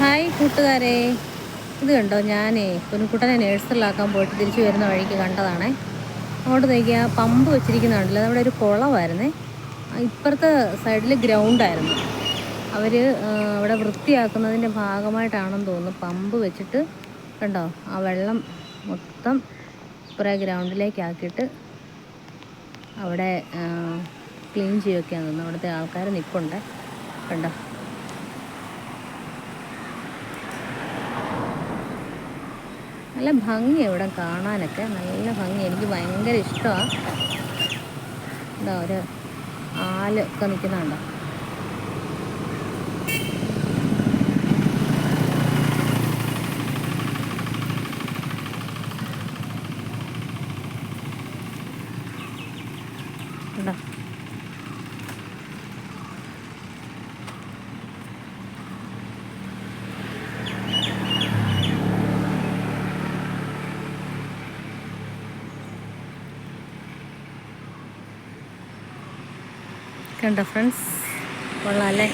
Hi കൂട്ടുകാരെ. ഇത് കണ്ടോ ഞാനേ കുഞ്ഞുക്കുട്ടനെ നേഴ്സറിലാക്കാൻ പോയിട്ട് തിരിച്ചു വരുന്ന വഴിക്ക് കണ്ടതാണേ. അങ്ങോട്ട് നോക്കിയാ പമ്പ് വെച്ചിരിക്കുന്നുണ്ടല്ലോ. അതവിടെ ഒരു കുളമായിരുന്നേ. ഇപ്പുറത്തെ സൈഡിൽ ഗ്രൗണ്ടായിരുന്നു. അവർ അവിടെ വൃത്തിയാക്കുന്നതിന്റെ ഭാഗമായിട്ടാണെന്ന് തോന്നുന്നു പമ്പ് വെച്ചിട്ട് കണ്ടോ? ആ വെള്ളം മൊത്തം ഇപ്പുറേ ഗ്രൗണ്ടിലേക്കാക്കിയിട്ട് അവിടെ ക്ലീൻ ചെയ്യുകയൊക്കെയാണ് തോന്നുന്നു അവിടുത്തെ ആൾക്കാർ നിൽപ്പുണ്ട് കണ്ടോ? നല്ല ഭംഗി ഇവിടെ കാണാനൊക്കെ. നല്ല ഭംഗി. എനിക്ക് ഭയങ്കര ഇഷ്ടമാണ് എന്താ ഒരു ആൽ ഒക്കെ നിൽക്കുന്നുണ്ടോ കണ്ടോ? കണ്ടോ ഫ്രണ്ട്സ് കൊള്ളാം അല്ലേ?